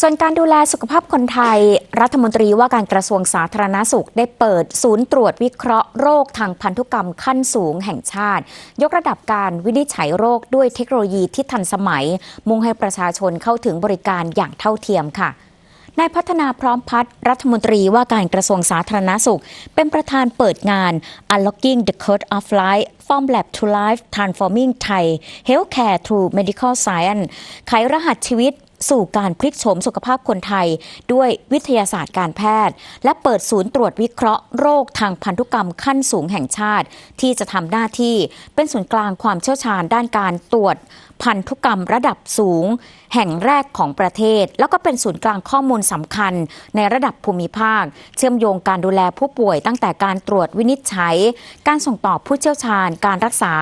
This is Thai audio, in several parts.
ส่วนการดูแลสุขภาพคนไทย รัฐมนตรีว่าการกระทรวงสาธารณสุขได้เปิดศูนย์ตรวจวิเคราะห์โรคทางพันธุกรรมขั้นสูงแห่งชาติ ยกระดับการวินิจฉัยโรคด้วยเทคโนโลยีที่ทันสมัย มุ่งให้ประชาชนเข้าถึงบริการอย่างเท่าเทียมค่ะนายพัฒนาพร้อมพัฒน์รัฐมนตรีว่าการกระทรวงสาธารณสุข เป็นประธานเปิดงาน Unlocking the Code of Life from Lab to Life Transforming Thai Healthcare Through Medical Science ไขรหัสชีวิต สู่การพลิกโฉมสุขภาพคนไทย ด้วยวิทยาศาสตร์การแพทย์ และเปิดศูนย์ตรวจวิเคราะห์โรคทางพันธุกรรมขั้นสูงแห่งชาติ ที่จะทำหน้าที่เป็นศูนย์กลางความเชี่ยวชาญด้านการตรวจพันธุกรรมระดับสูง แห่งแรกของประเทศ แล้วก็เป็นศูนย์กลางข้อมูลสำคัญ ในระดับภูมิภาค เชื่อมโยงการดูแลผู้ป่วยตั้งแต่การตรวจวินิจฉัย การส่งต่อผู้เชี่ยวชาญ การรักษา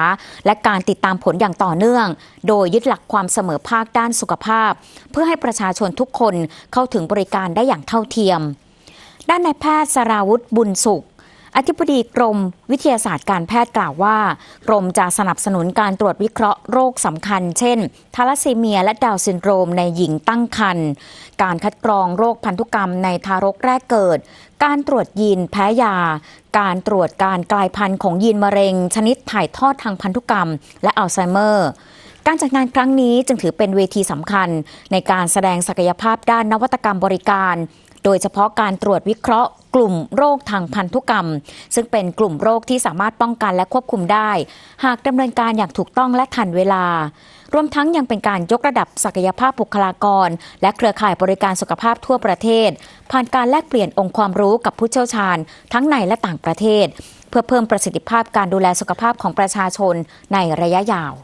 และการติดตามผลอย่างต่อเนื่อง โดยยึดหลักความเสมอภาคด้านสุขภาพ พื่อให้ประชาชนทุกคนเข้าถึงบริการได้อย่างเท่าเทียม ด้านนายแพทย์สราวุธบุญสุขอธิบดีกรมวิทยาศาสตร์การแพทย์กล่าวว่า กรมจะสนับสนุนการตรวจวิเคราะห์โรคสำคัญ เช่นทาลัสซีเมียและดาวซินโดรมในหญิงตั้งครรภ์การคัดกรองโรคพันธุกรรมในทารกแรกเกิด การตรวจยีนแพ้ยา การตรวจการกลายพันธุ์ของยีนมะเร็ง ชนิดถ่ายทอดทางพันธุกรรม และอัลไซเมอร์ การจัดงานครั้งนี้จึงถือเป็นเวทีสำคัญ ในการแสดงศักยภาพด้านนวัตกรรมบริการ โดยเฉพาะการตรวจวิเคราะห์กลุ่มโรคทางพันธุกรรม ซึ่งเป็นกลุ่มโรคที่สามารถป้องกันและควบคุมได้ หากดำเนินการอย่างถูกต้องและทันเวลารวมทั้งยังเป็นการยกระดับศักยภาพบุคลากร และเครือข่ายบริการสุขภาพทั่วประเทศ ผ่านการแลกเปลี่ยนองค์ความรู้กับผู้เชี่ยวชาญ ทั้งในและต่างประเทศ เพื่อเพิ่มประสิทธิภาพการดูแลสุขภาพของประชาชนในระยะยาว